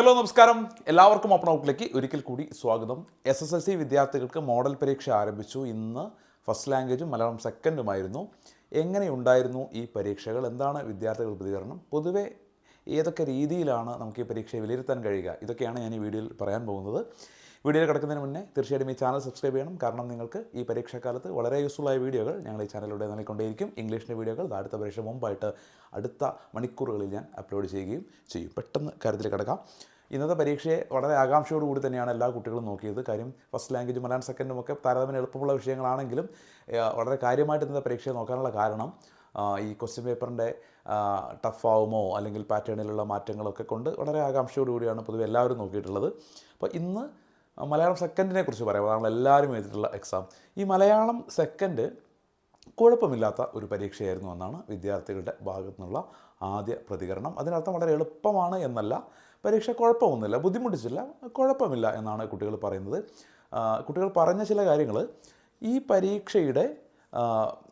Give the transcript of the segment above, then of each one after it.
Hello നമസ്കാരം. എല്ലാവർക്കും open ഔട്ടിലേക്ക് ഒരിക്കൽ കൂടി സ്വാഗതം. എസ് എസ് എൽ സി വിദ്യാർത്ഥികൾക്ക് മോഡൽ പരീക്ഷ ആരംഭിച്ചു. ഇന്ന് ഫസ്റ്റ് ലാംഗ്വേജും മലയാളം സെക്കൻഡുമായിരുന്നു എങ്ങനെയുണ്ടായിരുന്നു ഈ പരീക്ഷകൾ? എന്താണ് വിദ്യാർത്ഥികൾ പ്രതികരണം? പൊതുവേ ഏതൊക്കെ രീതിയിലാണ് നമുക്ക് ഈ പരീക്ഷയെ വിലയിരുത്താൻ കഴിയുക? ഇതൊക്കെയാണ് ഞാൻ ഈ വീഡിയോയിൽ പറയാൻ പോകുന്നത്. വീഡിയോയിൽ കിടക്കുന്നതിന് മുന്നേ തീർച്ചയായിട്ടും ഈ ചാനൽ സബ്സ്ക്രൈബ് ചെയ്യണം. കാരണം നിങ്ങൾക്ക് ഈ പരീക്ഷാക്കാലത്ത് വളരെ യൂസ്ഫുള്ളായ വീഡിയോകൾ ഞങ്ങൾ ഈ ചാനലിലൂടെ നൽകിക്കൊണ്ടേയിരിക്കും. ഇംഗ്ലീഷിന്റെ വീഡിയോകൾ അടുത്ത പരീക്ഷ മുമ്പായിട്ട് അടുത്ത മണിക്കൂറുകളിൽ ഞാൻ അപ്ലോഡ് ചെയ്യുകയും ചെയ്യും. പെട്ടെന്ന് കാര്യത്തിൽ കിടക്കാം. ഇന്നത്തെ പരീക്ഷയെ വളരെ ആകാംക്ഷയോടുകൂടി തന്നെയാണ് എല്ലാ കുട്ടികളും നോക്കിയത്. കാര്യം ഫസ്റ്റ് ലാംഗ്വേജ് മലയാളം സെക്കൻഡും ഒക്കെ താരതമ്യം എളുപ്പമുള്ള വിഷയങ്ങളാണെങ്കിലും വളരെ കാര്യമായിട്ട് ഇന്നത്തെ പരീക്ഷയെ നോക്കാനുള്ള കാരണം ഈ ക്വസ്റ്റ്യൻ പേപ്പറിന്റെ ടഫാവുമോ അല്ലെങ്കിൽ പാറ്റേണിലുള്ള മാറ്റങ്ങളൊക്കെ കൊണ്ട് വളരെ ആകാംക്ഷയോടുകൂടിയാണ് പൊതുവെ എല്ലാവരും നോക്കിയിട്ടുള്ളത്. അപ്പോൾ ഇന്ന് മലയാളം സെക്കൻഡിനെ കുറിച്ച് പറയാം. അതാണ് എല്ലാവരും എഴുതിയിട്ടുള്ള എക്സാം ഈ മലയാളം സെക്കൻഡ് കുഴപ്പമില്ലാത്ത ഒരു പരീക്ഷയായിരുന്നു എന്നാണ് വിദ്യാർത്ഥികളുടെ ഭാഗത്തു നിന്നുള്ള ആദ്യ പ്രതികരണം. അതിനർത്ഥം വളരെ എളുപ്പമാണ് എന്നല്ല പരീക്ഷ കുഴപ്പമൊന്നുമില്ല ബുദ്ധിമുട്ടിച്ചില്ല കുഴപ്പമില്ല എന്നാണ് കുട്ടികൾ പറയുന്നത്. കുട്ടികൾ പറഞ്ഞ ചില കാര്യങ്ങൾ ഈ പരീക്ഷയുടെ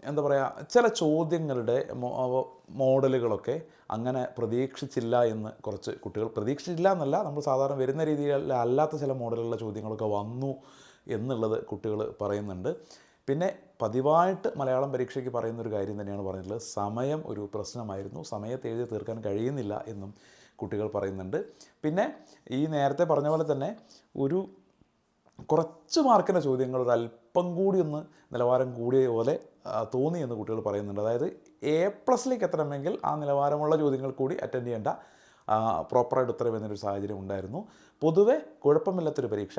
എന്താ പറയുക ചില ചോദ്യങ്ങളുടെ മോഡലുകളൊക്കെ അങ്ങനെ പ്രതീക്ഷിച്ചില്ല എന്ന് കുറച്ച് കുട്ടികൾ പ്രതീക്ഷിച്ചില്ല എന്നല്ല നമ്മൾ സാധാരണ വരുന്ന രീതിയിൽ അല്ലാത്ത ചില മോഡലുള്ള ചോദ്യങ്ങളൊക്കെ വന്നു എന്നുള്ളത് കുട്ടികൾ പറയുന്നുണ്ട്. പിന്നെ പതിവായിട്ട് മലയാളം പരീക്ഷയ്ക്ക് പറയുന്ന ഒരു കാര്യം തന്നെയാണ് പറഞ്ഞിട്ടുള്ളത്. സമയം ഒരു പ്രശ്നമായിരുന്നു. സമയത്ത് എഴുതി തീർക്കാൻ കഴിയുന്നില്ല എന്നും കുട്ടികൾ പറയുന്നുണ്ട്. പിന്നെ ഈ നേരത്തെ പറഞ്ഞ പോലെ തന്നെ ഒരു കുറച്ച് മാർക്കിന്റെ ചോദ്യങ്ങൾ ഒരു അല്പം കൂടി ഒന്ന് നിലവാരം കൂടിയ പോലെ തോന്നിയെന്ന് കുട്ടികൾ പറയുന്നുണ്ട്. അതായത് എ പ്ലസിലേക്ക് എത്തണമെങ്കിൽ ആ നിലവാരമുള്ള ചോദ്യങ്ങൾ കൂടി അറ്റൻഡ് ചെയ്യേണ്ട പ്രോപ്പറായിട്ട് ഉത്തരം എന്നൊരു സാഹചര്യം ഉണ്ടായിരുന്നു. പൊതുവെ കുഴപ്പമില്ലാത്തൊരു പരീക്ഷ.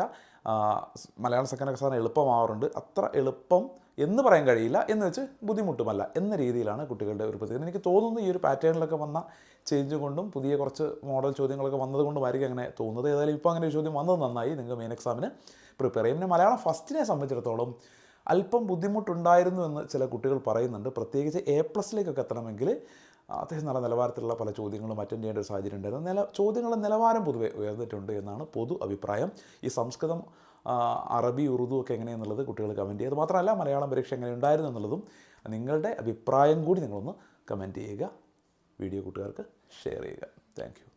മലയാളം സെക്കൻഡ് എക്സാം എളുപ്പമാവാറുണ്ട്. അത്ര എളുപ്പം എന്ന് പറയാൻ കഴിയില്ല. എന്ന് വെച്ച് ബുദ്ധിമുട്ടുമല്ല എന്ന രീതിയിലാണ് കുട്ടികളുടെ ഒരു പ്രതികരണം. എനിക്ക് തോന്നുന്നു ഈ ഒരു പാറ്റേണിലൊക്കെ വന്ന ചേഞ്ച് കൊണ്ടും പുതിയ കുറച്ച് മോഡൽ ചോദ്യങ്ങളൊക്കെ വന്നതുകൊണ്ടുമായിരിക്കും അങ്ങനെ തോന്നുന്നത്. ഏതായാലും ഇപ്പോൾ അങ്ങനെ ഒരു ചോദ്യം വന്നത് നന്നായി. നിങ്ങൾക്ക് മെയിൻ എക്സാമിന് പ്രിപ്പയർ ചെയ്യും. പിന്നെ മലയാളം ഫസ്റ്റിനെ സംബന്ധിച്ചിടത്തോളം അല്പം ബുദ്ധിമുട്ടുണ്ടായിരുന്നു എന്ന് ചില കുട്ടികൾ പറയുന്നുണ്ട്. പ്രത്യേകിച്ച് എ പ്ലസിലേക്കൊക്കെ എത്തണമെങ്കിൽ അത്യാവശ്യം നല്ല നിലവാരത്തിലുള്ള പല ചോദ്യങ്ങളും അറ്റൻഡ് ചെയ്യേണ്ട ഒരു സാഹചര്യം ഉണ്ടായിരുന്നു. നില ചോദ്യങ്ങളുടെ നിലവാരം പൊതുവെ ഉയർന്നിട്ടുണ്ട് എന്നാണ് പൊതു അഭിപ്രായം. ഈ സംസ്കൃതം അറബി ഉറുദു ഒക്കെ എങ്ങനെയെന്നുള്ളത് കുട്ടികൾ കമന്റ് ചെയ്യുക മാത്രമല്ല മലയാളം പരീക്ഷ എങ്ങനെ ഉണ്ടായിരുന്നു എന്നുള്ളതും നിങ്ങളുടെ അഭിപ്രായം കൂടി നിങ്ങളൊന്ന് കമന്റ് ചെയ്യുക. വീഡിയോ കൂട്ടുകാർക്ക് ഷെയർ ചെയ്യുക. താങ്ക്